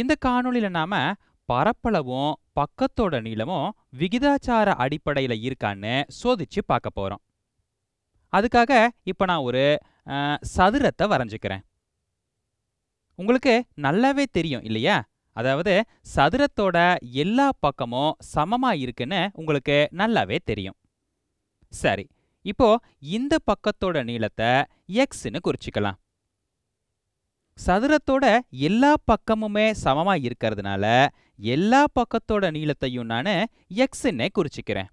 இந்த காணொளியில் நாம பரப்பளவும் பக்கத்தோட நீளமும் விகிதாச்சார அடிப்படையில இருக்கான்னு சோதிச்சு பார்க்க போறோம். அதுக்காக இப்ப நான் ஒரு சதுரத்தை வரைஞ்சிக்கிறேன். உங்களுக்கு நல்லாவே தெரியும் இல்லையா? அதாவது சதுரத்தோட எல்லா பக்கமும் சமமா இருக்குன்னு உங்களுக்கு நல்லாவே தெரியும். சரி இப்போ இந்த பக்கத்தோட நீளத்தை எக்ஸ்னு குறிச்சுக்கலாம். சதுரத்தோட எல்லா பக்கமுமே சமமா இருக்கிறதுனால எல்லா பக்கத்தோட நீளத்தையும் நான் எக்ஸ்ன்னே குறிச்சிக்கிறேன்.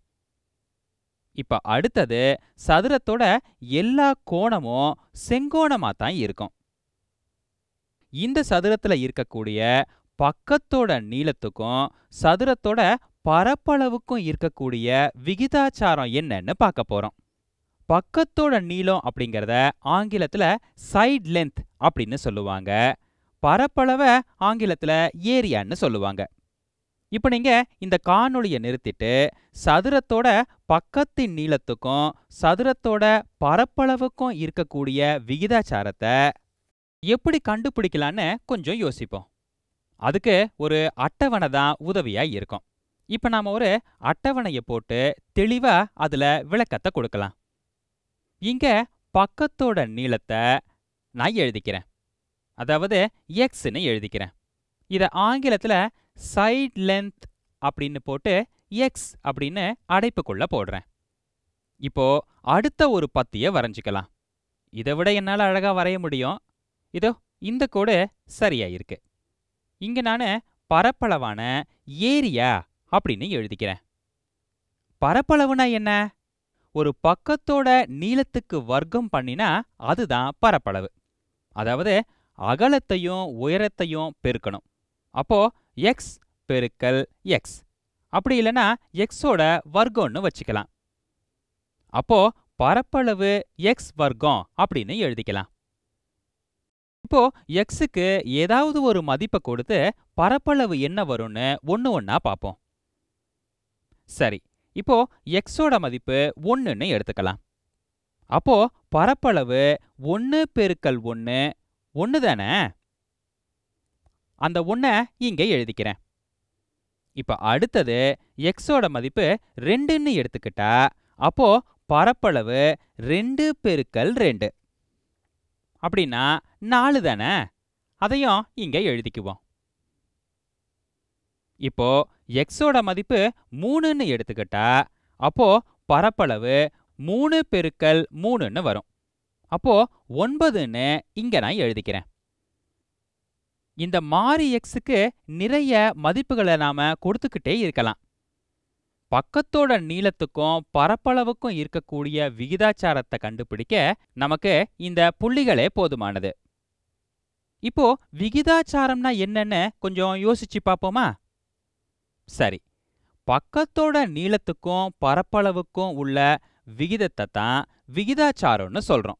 இப்ப அடுத்தது சதுரத்தோட எல்லா கோணமும் செங்கோணமா தான் இருக்கும். இந்த சதுரத்துல இருக்கக்கூடிய பக்கத்தோட நீளத்துக்கும் சதுரத்தோட பரப்பளவுக்கும் இருக்கக்கூடிய விகிதாச்சாரம் என்னன்னு பார்க்க போறோம். பக்கத்தோட நீளம் அப்படிங்கறத ஆங்கிலத்துல சைட் லென்த் அப்படின்னு சொல்லுவாங்க. பரப்பளவை ஆங்கிலத்துல ஏரியான்னு சொல்லுவாங்க. இப்போ நீங்க இந்த காணொளியை நிறுத்திட்டு சதுரத்தோட பக்கத்தின் நீளத்துக்கும் சதுரத்தோட பரப்பளவுக்கும் இருக்கக்கூடிய விகிதாச்சாரத்தை எப்படி கண்டுபிடிக்கலான்னு கொஞ்சம் யோசிப்போம். அதுக்கு ஒரு அட்டவணை தான் உதவியா இருக்கும். இப்போ நாம ஒரு அட்டவணையை போட்டு தெளிவா அதுல விளக்கத்தை கொடுக்கலாம். இங்க பக்கத்தோட நீளத்தை நான் எழுதிக்கிறேன். அதாவது எக்ஸ்னு எழுதிக்கிறேன். இதை ஆங்கிலத்தில் சைட் லென்த் அப்படின்னு போட்டு எக்ஸ் அப்படின்னு அடைப்புக்குள்ள போடுறேன். இப்போ அடுத்த ஒரு பத்தியை வரைஞ்சிக்கலாம். இதை விட என்னால் அழகா வரைய முடியும். இதோ இந்த கோடு சரியா இருக்கு இங்க நான் பரப்பளவான ஏரியா அப்படின்னு எழுதிக்கிறேன். பரப்பளவுனா என்ன? ஒரு பக்கத்தோட நீளத்துக்கு வர்க்கம் பண்ணினா அதுதான் பரப்பளவு. அதாவது அகலத்தையும் உயரத்தையும் பெருக்கணும். அப்போ எக்ஸ் பெருக்கல் எக்ஸ் அப்படி இல்லைன்னா எக்ஸோட வர்க்கம்னு வச்சுக்கலாம். அப்போ பரப்பளவு எக்ஸ் வர்க்கம் அப்படின்னு எழுதிக்கலாம். இப்போ எக்ஸுக்கு ஏதாவது ஒரு மதிப்பை கொடுத்து பரப்பளவு என்ன வரும்னு ஒன்று ஒன்றா பார்ப்போம். சரி இப்போ எக்ஸோட மதிப்பு ஒன்றுன்னு எடுத்துக்கலாம். அப்போ பரப்பளவு ஒன்று பெருக்கல் ஒன்று ஒன்று தானே? அந்த ஒன்றை இங்கே எழுதிக்கிறேன். இப்போ அடுத்தது எக்ஸோட மதிப்பு ரெண்டுன்னு எடுத்துக்கிட்டா அப்போ பரப்பளவு ரெண்டு பெருக்கல் ரெண்டு. அப்படின்னா நாலு தானே? அதையும் இங்கே எழுதிக்குவோம். இப்போ எக்ஸோட மதிப்பு மூணுன்னு எடுத்துக்கிட்டா அப்போ பரப்பளவு மூணு பெருக்கல் மூணுன்னு வரும். அப்போ ஒன்பதுன்னு இங்க நான் எழுதிக்கிறேன். இந்த மாறி எக்ஸுக்கு நிறைய மதிப்புகளை நாம கொடுத்துக்கிட்டே இருக்கலாம். பக்கத்தோட நீளத்துக்கும் பரப்பளவுக்கும் இருக்கக்கூடிய விகிதாச்சாரத்தை கண்டுபிடிக்க நமக்கு இந்த புள்ளிகளே போதுமானது. இப்போ விகிதாச்சாரம்னா என்னன்னு கொஞ்சம் யோசிச்சு பார்ப்போமா? சரி. பக்கத்தோட நீளத்துக்கும் பரப்பளவுக்கும் உள்ள விகிதத்தை தான் விகிதாச்சாரம்னு சொல்றோம்.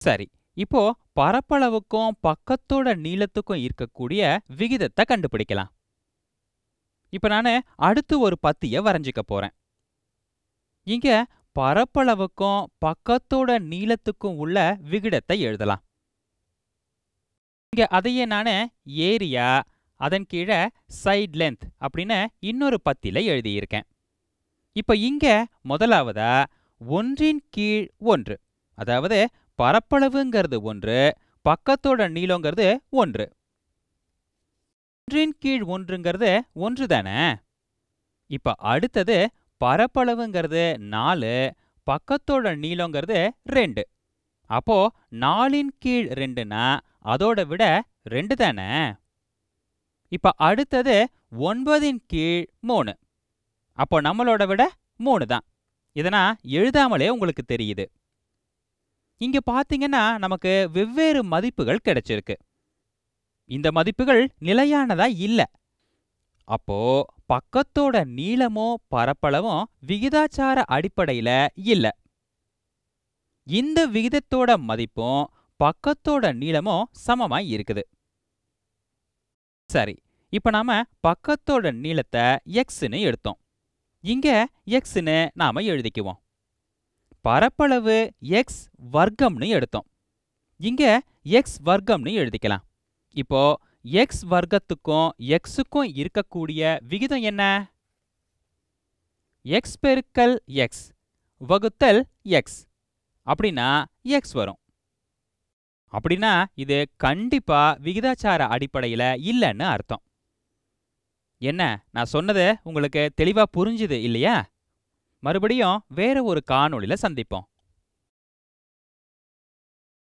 சரி இப்போ பரப்பளவுக்கும் பக்கத்தோட நீளத்துக்கும் இருக்கக்கூடிய விகிதத்தை கண்டுபிடிக்கலாம். இப்போ நான் அடுத்து ஒரு பத்தியை வரைஞ்சிக்க போறேன். இங்க பரப்பளவுக்கும் பக்கத்தோட நீளத்துக்கும் உள்ள விகிதத்தை எழுதலாம். இங்க அதையே நான் ஏரியா அதன் கீழே சைட் லென்த் அப்படின்னு இன்னொரு பத்தியில் எழுதியிருக்கேன். இப்போ இங்க முதலாவதா ஒன்றின் கீழ் ஒன்று அதாவது பரப்பளவுங்கிறது ஒன்று பக்கத்தோட நீளங்கிறது ஒன்று. ஒன்றின் கீழ் ஒன்றுங்கிறது ஒன்று தானே? இப்போ அடுத்தது பரப்பளவுங்கிறது நாலு பக்கத்தோட நீளங்கிறது ரெண்டு. அப்போ நாலின் கீழ் ரெண்டுனா அதோட விட ரெண்டு தானே? இப்ப அடுத்தது ஒன்பதின் கீழ் மூணு. அப்போ நம்மளோட விட மூணு தான். இதனா எழுதாமலே உங்களுக்கு தெரியுது. இங்க பாத்தீங்கன்னா நமக்கு வெவ்வேறு மதிப்புகள் கிடைச்சிருக்கு. இந்த மதிப்புகள் நிலையானதா இல்ல. அப்போ பக்கத்தோட நீளமோ பரப்பளவும் விகிதாச்சார அடிப்படையில இல்ல. இந்த விகிதத்தோட மதிப்பும் பக்கத்தோட நீளமும் சமமாய் இருக்குது. சரி இப்ப நாம பக்கத்தோட நீளத்தை எக்ஸ்னு எடுத்தோம். இங்க எக்ஸ்னு நாம எழுதிக்குவோம். பரப்பளவு எக்ஸ் வர்க்கம்னு எடுத்தோம். இங்க எக்ஸ் வர்க்கம்னு எழுதிக்கலாம். இப்போ எக்ஸ் வர்க்கத்துக்கும் எக்ஸுக்கும் இருக்கக்கூடிய விகிதம் என்ன? எக்ஸ் பெருக்கல் எக்ஸ் வகுத்தல் எக்ஸ் அப்படின்னா எக்ஸ் வரும். அப்படின்னா இது கண்டிப்பா விகிதாச்சார அடிப்படையில இல்லைன்னு அர்த்தம். என்ன? நான் சொன்னது உங்களுக்கு தெளிவா புரிஞ்சுது இல்லையா? மறுபடியும் வேற ஒரு காணொளியில சந்திப்போம்.